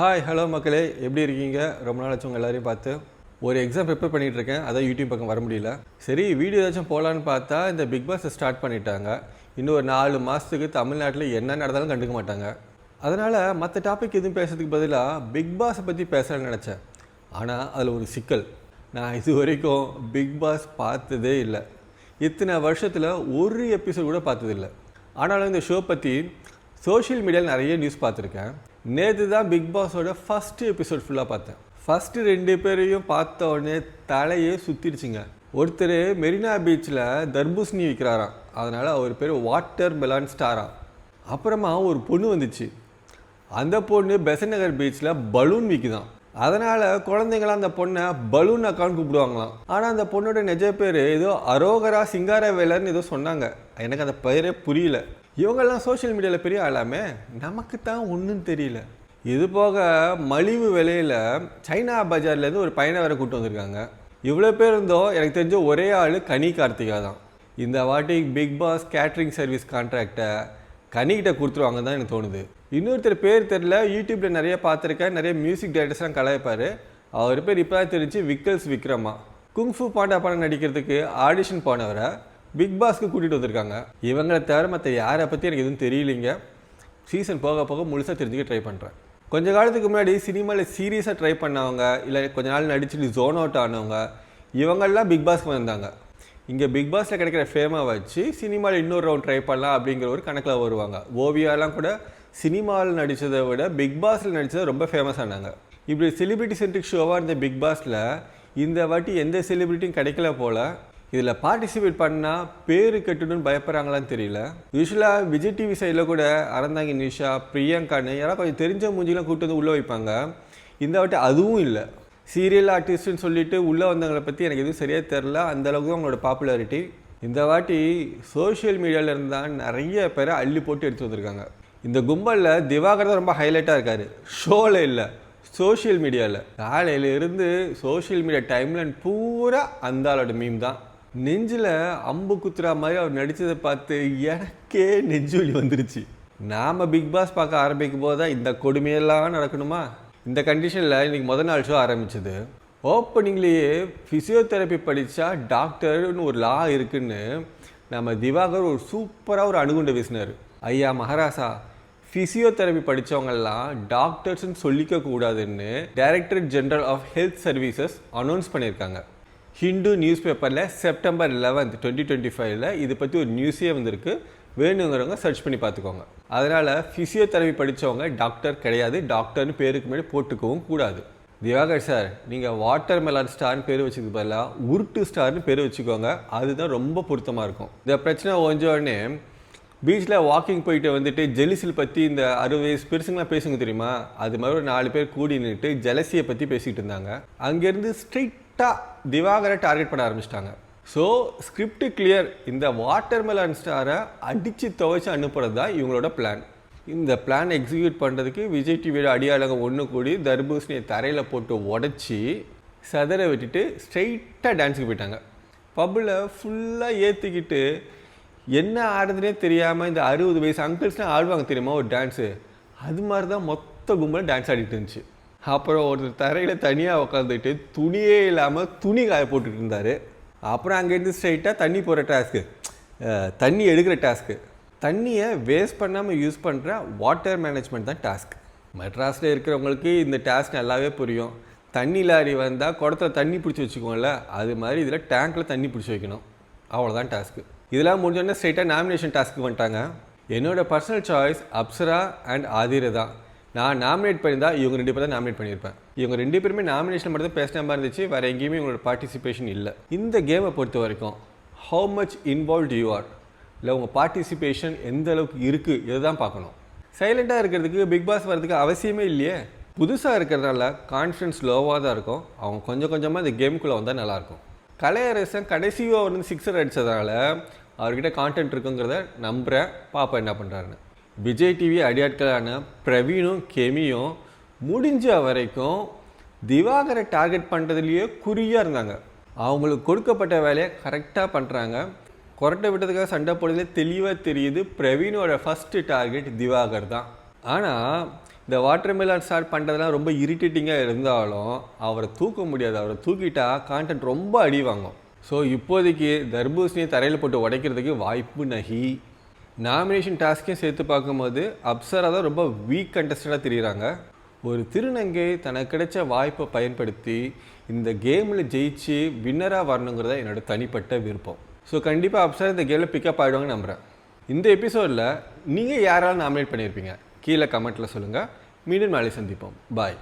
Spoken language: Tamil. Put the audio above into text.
ஹாய் ஹலோ மக்களே. எப்படி இருக்கீங்க? ரொம்ப நாள் உங்கள் எல்லாரையும் பார்த்து. ஒரு எக்ஸாம் ப்ரிப்பேர் பண்ணிகிட்டு இருக்கேன் அதான் யூடியூப் பக்கம் வர முடியல. சரி வீடியோ ஏதாச்சும் போகலான்னு பார்த்தா இந்த பிக் பாஸ் ஸ்டார்ட் பண்ணிட்டாங்க. இன்னும் ஒரு நாலு மாதத்துக்கு தமிழ்நாட்டில் என்ன நடந்தாலும் கண்டுக்க மாட்டாங்க. அதனால் மற்ற டாபிக் எதுவும் பேசுறதுக்கு பதிலாக பிக் பாஸை பற்றி பேசலாம்னு நினச்சேன். ஆனால் அதில் ஒரு சிக்கல். நான் இது வரைக்கும் பிக் பாஸ் பார்த்ததே இல்லை. இத்தனை வருஷத்தில் ஒரு எபிசோட் கூட பார்த்ததில்லை. ஆனாலும் இந்த ஷோ பற்றி சோஷியல் மீடியாவில் நிறைய நியூஸ் பார்த்துருக்கேன். நேற்று தான் பிக் பாஸோட ஃபஸ்ட்டு எபிசோட் ஃபுல்லாக பார்த்தேன். ஃபஸ்ட்டு ரெண்டு பேரையும் பார்த்த உடனே தலையே சுற்றிடுச்சிங்க ஒருத்தர் மெரினா பீச்சில் தர்பூசணி விற்கிறாராம் அதனால் அவர் பேர் வாட்டர் மெலான் ஸ்டாரா. அப்புறமா ஒரு பொண்ணு வந்துச்சு. அந்த பொண்ணு பெசன் நகர் பீச்சில் பலூன் விற்குதான் அதனால் குழந்தைங்களாம் அந்த பொண்ணை பலூன் அக்கான்னு கூப்பிடுவாங்களாம். ஆனால் அந்த பொண்ணோட நிஜ பேர் ஏதோ அரோகரா சிங்கார வேலர்னு ஏதோ சொன்னாங்க. எனக்கு அந்த பெயரே புரியல. இவங்கெல்லாம் சோஷியல் மீடியாவில் பெரிய ஆளாமே? நமக்கு தான் ஒன்றும் தெரியல. இது போக மலிவு விலையில் சைனா பஜார்லேருந்து ஒரு பையனை வேறு கூட்டு வந்திருக்காங்க. இவ்வளோ பேர் இருந்தோ எனக்கு தெரிஞ்ச ஒரே ஆள் கனி கார்த்திகா தான். இந்த வாட்டி பிக் பாஸ் கேட்ரிங் சர்வீஸ் கான்ட்ராக்டை கனிக்கிட்ட கொடுத்துருவாங்க தான் எனக்கு தோணுது. இன்னொருத்தர் பேர் தெரில யூடியூப்பில் நிறைய பார்த்துருக்கேன் நிறைய மியூசிக் டைரக்டர்ஸ்லாம் கலாய்ப்பார். அவர் பேர் இப்போ தெரிஞ்சு விக்கல்ஸ் விக்ரமா. குங்ஃபு பாண்டா படம் நடிக்கிறதுக்கு ஆடிஷன் போனவரை பிக் பாஸ்க்கு கூட்டிகிட்டு வந்திருக்காங்க. இவங்களை தவிர மற்ற யாரை பற்றி எனக்கு எதுவும் தெரியலைங்க. சீசன் போக போக முழுசாக தெரிஞ்சுக்க ட்ரை பண்ணுறேன் கொஞ்ச காலத்துக்கு முன்னாடி சினிமாவில் சீரியஸாக ட்ரை பண்ணவங்க இல்லை கொஞ்ச நாள் நடிச்சுட்டு ஜோன் அவுட் ஆனவங்க இவங்கெல்லாம் பிக் பாஸ்க்கு வந்தாங்க இங்கே பிக் பாஸில் கிடைக்கிற ஃபேமை வச்சு சினிமாவில் இன்னொரு ரவுண்ட் ட்ரை பண்ணலாம் அப்படிங்கிற ஒரு கணக்கில் வருவாங்க. ஓவியாலாம் கூட சினிமாவில் நடித்ததை விட பிக் பாஸில் நடித்தது ரொம்ப ஃபேமஸ் ஆனாங்க. இப்படி செலிபிரிட்டி சென்ட்ரிக் ஷோவாக இருந்த பிக் பாஸில் இந்த வாட்டி எந்த செலிபிரிட்டியும் கிடைக்கல போல் இதில் பார்ட்டிசிபேட் பண்ணால் பேர் கெட்டுன்னு பயப்படுறாங்களான்னு தெரியல. யூஸ்வலாக விஜய் டிவி சைடில் கூட அறந்தாங்க நிஷா பிரியங்கான்னு யாராவது கொஞ்சம் தெரிஞ்ச மூஞ்சிலாம் கூட்டு வந்து உள்ளே வைப்பாங்க. இந்த வாட்டி அதுவும் இல்லை. சீரியல் ஆர்டிஸ்ட்னு சொல்லிட்டு உள்ளே வந்தவங்களை பற்றி எனக்கு எதுவும் சரியாக தெரில அந்தளவுக்கு தான் அவங்களோட பாப்புலாரிட்டி இந்த வாட்டி சோஷியல் மீடியாவில் இருந்தால் நிறைய பேரை அள்ளி போட்டு எடுத்து வந்திருக்காங்க. இந்த கும்பலில் திவாகர் தான் ரொம்ப ஹைலைட்டாக இருக்கார். ஷோவில் இல்லை. சோஷியல் மீடியாவில் காலையிலேருந்து சோஷியல் மீடியா டைம்லைன் பூரா அந்த ஆளோட மீம் தான். நெஞ்சில் அம்பு குத்துறா மாதிரி அவர் நடித்ததை பார்த்து எனக்கே நெஞ்சு வலி வந்துருச்சு. நாம் பிக் பாஸ் பார்க்க ஆரம்பிக்கும் போது தான் இந்த கொடுமையெல்லாம் நடக்கணுமா? இந்த கண்டிஷனில் இன்றைக்கி முதல் நாள் ஷோ ஆரம்பிச்சது. ஓப்பனிங்லேயே ஃபிசியோதெரப்பி படித்தா டாக்டர்னு ஒரு லா இருக்குன்னு நம்ம திவாகர் ஒரு சூப்பராக ஒரு அணுகுண்டு வீசினார். ஐயா மகாராசா ஃபிசியோதெரப்பி படித்தவங்கெல்லாம் டாக்டர்ஸ்ன்னு சொல்லிக்க கூடாதுன்னு director general of health services announce பண்ணியிருக்காங்க ஹிந்து நியூஸ் பேப்பரில் செப்டம்பர் லெவன்த் டுவெண்ட்டி டுவெண்ட்டி ஃபைவ்ல இது பற்றி ஒரு நியூஸே வந்திருக்கு. வேணுங்கிறவங்க சர்ச் பண்ணி பார்த்துக்கோங்க. அதனால் ஃபிசியோதெரபி படித்தவங்க டாக்டர் கிடையாது. டாக்டர்னு பேருக்கு முன்னாடி போட்டுக்கவும் கூடாது. திவாகர் சார் நீங்கள் வாட்டர் மெலான் ஸ்டார்னு பேர் வச்சுக்கு பதிலாக உருட்டு ஸ்டார்னு பேர் வச்சுக்கோங்க. அதுதான் ரொம்ப பொருத்தமாக இருக்கும். இந்த பிரச்சனை ஓஞ்ச உடனே பீச்சில் வாக்கிங் போயிட்டு வந்துட்டு ஜெலிசில் பற்றி இந்த அறுபது வயசு பெருசுங்களாம் பேசுங்க தெரியுமா? அது மாதிரி ஒரு நாலு பேர் கூடி நின்றுட்டு ஜெலசியை பற்றி பேசிக்கிட்டு இருந்தாங்க. அங்கேருந்து ஸ்ட்ரிக்டாக திவாகரை டார்கெட் பண்ண ஆரம்பிச்சிட்டாங்க. ஸோ ஸ்கிரிப்ட் கிளியர் இந்த வாட்டர்மெலன் ஸ்டாரை அடித்து துவைச்சு அனுப்புறது தான் இவங்களோட பிளான் இந்த பிளான் எக்ஸிக்யூட் பண்ணுறதுக்கு விஜய் டிவியோட அடியாளங்க ஒன்று கூடி தர்பூசணியை தரையில் போட்டு உடச்சி சதற விட்டுட்டு ஸ்ட்ரைட்டாக டான்ஸுக்கு போயிட்டாங்க. பப்பில் ஃபுல்லாக ஏற்றிக்கிட்டு என்ன ஆடுறதுனே தெரியாமல் இந்த அறுபது வயசு அங்கிள்ஸ்லாம் ஆடுவாங்க தெரியுமா? ஒரு டான்ஸு அது மாதிரி தான் மொத்த கும்பலும் டான்ஸ் ஆடிட்டு இருந்துச்சு. அப்புறம் ஒருத்தர் தரையில் தனியாக உட்காந்துட்டு துணியே இல்லாமல் துணி காய போட்டுட்டு இருந்தார். அப்புறம் அங்கேருந்து ஸ்ட்ரைட்டாக தண்ணி போகிற டாஸ்க்கு தண்ணி எடுக்கிற டாஸ்க்கு தண்ணியை வேஸ்ட் பண்ணாமல் யூஸ் பண்ணுற வாட்டர் மேனேஜ்மெண்ட் தான் டாஸ்க் மெட்ராஸில் இருக்கிறவங்களுக்கு இந்த டாஸ்க் நல்லாவே புரியும். தண்ணி லாரி வந்தால் குடத்துல தண்ணி பிடிச்சி வச்சுக்கோங்கள அது மாதிரி இதில் டேங்க்கில் தண்ணி பிடிச்சி வைக்கணும். அவ்வளோதான் டாஸ்க்கு இதெல்லாம் முடிஞ்சோடனே ஸ்ட்ரைட்டாக நாமினேஷன் டாஸ்க்கு வந்துட்டாங்க. என்னோடய personal choice Apsara and Aadhira தான் நான் நாமினேட் பண்ணியிருந்தா இவங்க ரெண்டு பேர் தான் நாமினேட் பண்ணியிருப்பேன். இவங்க ரெண்டு பேருமே நாமினேஷன் மட்டும் தான் பேசின மாதிரி இருந்துச்சு. வேறு எங்கேயுமே இவங்களோட பார்ட்டிசிபேஷன் இல்லை. இந்த கேமை பொறுத்த வரைக்கும் how much involve you are இல்லை உங்கள் பார்ட்டிசிபேஷன் எந்த அளவுக்கு இருக்குது இதை தான் பார்க்கணும். சைலண்ட்டாக இருக்கிறதுக்கு பிக் பாஸ் வர்றதுக்கு அவசியமே இல்லையே. புதுசாக இருக்கிறதுனால கான்ஃபிடன்ஸ் லோவாக தான் இருக்கும். அவங்க கொஞ்சம் கொஞ்சமாக இந்த கேமுக்குள்ளே வந்தால் நல்லாயிருக்கும் கலையரசன் கடைசியாக வந்து சிக்ஸர் அடித்ததுனால அவர்கிட்ட கான்டென்ட் இருக்குங்கிறத நம்புகிறேன் பாப்பா என்ன பண்ணுறாருன்னு விஜய் டிவி அடியாட்களான பிரவீனும் கெமியும் முடிஞ்ச வரைக்கும் திவாகரை டார்கெட் பண்ணுறதுலையே குறியாக இருந்தாங்க. அவங்களுக்கு கொடுக்கப்பட்ட வேலையை கரெக்டாக பண்ணுறாங்க கொரட்டை விட்டதுக்காக சண்டை போடுறதுல தெளிவாக தெரியுது. பிரவீனோட ஃபஸ்ட்டு டார்கெட் திவாகர் தான். ஆனால் இந்த வாட்டர் மெலன் ஸ்டார்ட் பண்ணுறதுலாம் ரொம்ப இரிட்டேட்டிங்காக இருந்தாலும் அவரை தூக்க முடியாது. அவரை தூக்கிட்டா கான்டென்ட் ரொம்ப அடி வாங்கும். ஸோ இப்போதைக்கு தர்பூசணியை தரையில் போட்டு உடைக்கிறதுக்கு வாய்ப்பு நகி. நாமினேஷன் டாஸ்க்கையும் சேர்த்து பார்க்கும்போது அப்சரா தான் ரொம்ப வீக் கண்டஸ்டடாக தெரியுறாங்க. ஒரு திருநங்கை தனக்கு கிடைச்ச வாய்ப்பை பயன்படுத்தி இந்த கேமில் ஜெயிச்சு வின்னராக வரணுங்கிறத என்னோட தனிப்பட்ட விருப்பம். ஸோ கண்டிப்பாக அப்சரா இந்த கேமில் பிக்கப் ஆகிடுவாங்கன்னு நம்புகிறேன் இந்த எபிசோடில் நீங்கள் யாராலும் நாமினேட் பண்ணியிருப்பீங்க கீழே கமெண்ட்டில் சொல்லுங்கள் மீண்டும் நாளை சந்திப்போம். பாய்